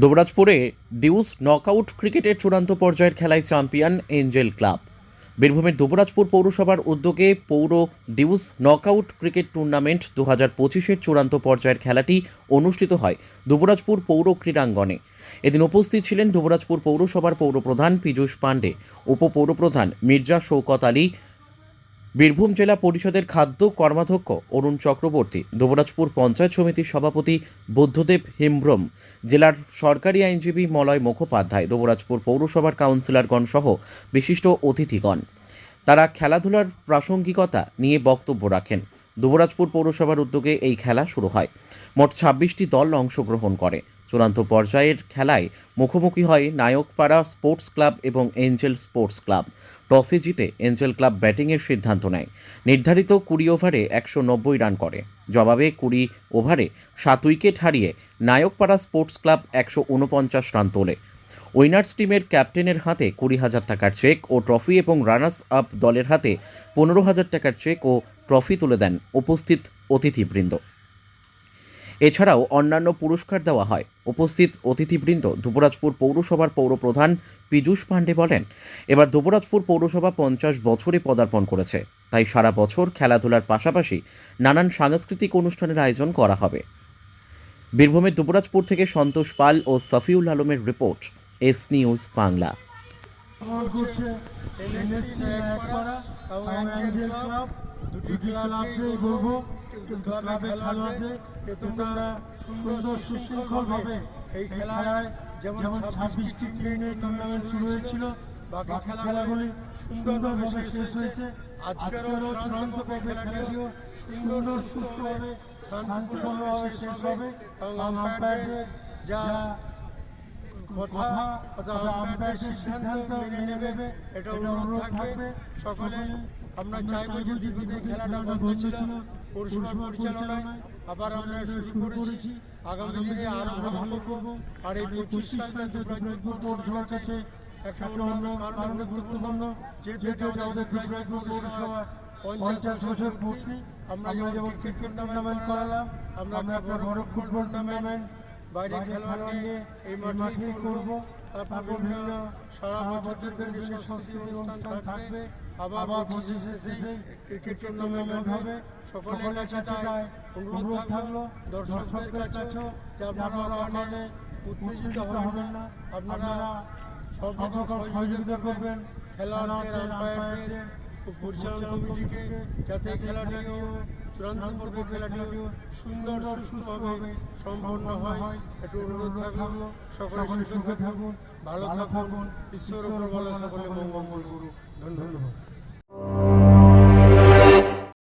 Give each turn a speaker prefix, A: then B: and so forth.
A: দুবরাজপুরে dues knockout ক্রিকেটের চূড়ান্ত পর্যায়ের খেলায় চ্যাম্পিয়ন এঞ্জেল ক্লাব। বীরভূমের দুবরাজপুর পৌরসভার উদ্যোগে পৌর ডিউস নকআউট ক্রিকেট টুর্নামেন্ট দু হাজার পঁচিশের চূড়ান্ত পর্যায়ের খেলাটি অনুষ্ঠিত হয় দুবরাজপুর পৌর ক্রীড়াঙ্গনে। এদিন উপস্থিত ছিলেন দুবরাজপুর পৌরসভার পৌরপ্রধান পীযূষ পাণ্ডে, উপপৌরপ্রধান মির্জা শৌকত আলী বীরভূম জেলা পরিষদের খাদ্য কর্মাধ্যক্ষ অরুণ চক্রবর্তী দুবরাজপুর পঞ্চায়েত সমিতির সভাপতি বুদ্ধদেব হেমব্রম, জেলার সরকারি আইনজীবী মলয় মুখোপাধ্যায় দুবরাজপুর পৌরসভার কাউন্সিলরগণ সহ বিশিষ্ট অতিথিগণ। তারা খেলাধুলার প্রাসঙ্গিকতা নিয়ে বক্তব্য রাখেন। দুবরাজপুর পৌরসভার উদ্যোগে এই খেলা শুরু হয়। মোট ছাব্বিশটি দল অংশগ্রহণ করে। চূড়ান্ত পর্যায়ের খেলায় মুখোমুখি হয় নায়কপাড়া স্পোর্টস ক্লাব এবং এঞ্জেল স্পোর্টস ক্লাব। টসে জিতে এঞ্জেল ক্লাব ব্যাটিংয়ের সিদ্ধান্ত নেয়। নির্ধারিত কুড়ি ওভারে একশো নব্বই রান করে। জবাবে কুড়ি ওভারে সাত উইকেট হারিয়ে নায়কপাড়া স্পোর্টস ক্লাব একশো উনপঞ্চাশ রান তোলে। উইনার্স টিমের ক্যাপ্টেনের হাতে কুড়ি হাজার টাকার চেক ও ট্রফি এবং রানার্স আপ দলের হাতে পনেরো হাজার টাকার চেক ও ট্রফি তুলে দেন উপস্থিত অতিথিবৃন্দ। এছাড়াও অন্যান্য পুরস্কার দেওয়া হয়। উপস্থিত অতিথিবৃন্দ দুবরাজপুর পৌরসভার পৌরপ্রধান পীযূষ পাণ্ডে বলেন, এবার দুবরাজপুর পৌরসভা পঞ্চাশ বছরে পদার্পণ করেছে। তাই সারা বছর খেলাধুলার পাশাপাশি নানান সাংস্কৃতিক অনুষ্ঠানের আয়োজন করা হবে। বীরভূমের দুবরাজপুর থেকে সন্তোষ পাল ও সফিউল আলমের রিপোর্ট। S news Bangla.
B: করছে এনএসসি নায়কপাড়া এবং অ্যাঞ্জেল ক্লাব। দুটি ক্লাবকেই বলব ক্লাবে খেলোয়াড়দের যে তোমরা সুন্দর সুশৃঙ্খলভাবে এই খেলায় যেমন ছাব্বিশটি টিমের টুর্নামেন্ট শুরু হয়েছিল বাকি খেলাগুলি সুন্দরভাবে শেষ হয়েছে। আজকেরও চূড়ান্ত পর্বের খেলাটিও সুন্দর সুষ্ঠুভাবে শান্তিপূর্ণভাবে শেষ হবে। এবং আম্পায়ারদের যা কথা অর্থাৎ আম্পায়ারদের সিদ্ধান্ত মেনে নেবে এটা অনুরোধ থাকবে। সকলে আমরা চাইব যে দীর্ঘদিন খেলাটা বন্ধ ছিল পৌরসভার পরিচালনায় আবার আমরা শুরু করেছি। আগামী দিনে আরও ভালো করব। আর এই পঁচিশ সালটা দুর্গাপুর পৌরসভার কাছে একটা অন্য কারণে গুরুত্বপূর্ণ যেহেতু এটা আমাদের দুর্গাপুর পৌরসভা পঞ্চাশ বছর পূর্তি। আমরা যেমন ক্রিকেট টুর্নামেন্ট করালাম আমরা একটা বড় ফুটবল টুর্নামেন্ট বাইরে খেলোয়াড় নিয়ে এই মাঠেই করব। তারপর বিভিন্ন সারা বছর ধরে সংস্কৃতি অনুষ্ঠান থাকবে। আবার পঁচিশ ক্রিকেট টুর্নামেন্ট হবে। সকলের কাছে তাই অনুরোধ থাকল দর্শকদের কাছেও। যে আপনারা অনেক উত্তেজিত হবেন না আপনারা সব সহযোগিতা করবেন। খেলোয়াড়দের আম্পায়ারদের পরিচালনা কমিটিকে যাতে খেলাটিও চূড়ান্ত পর্বে খেলাটিও সুন্দর সুষ্ঠুভাবে সম্পন্ন হয়। একটু অনুরোধ থাকল। সকলে সুস্থ থাকুন ভালো থাকুন ঈশ্বর ওপর বলা সকলে মঙ্গল করুন ধন্যবাদ।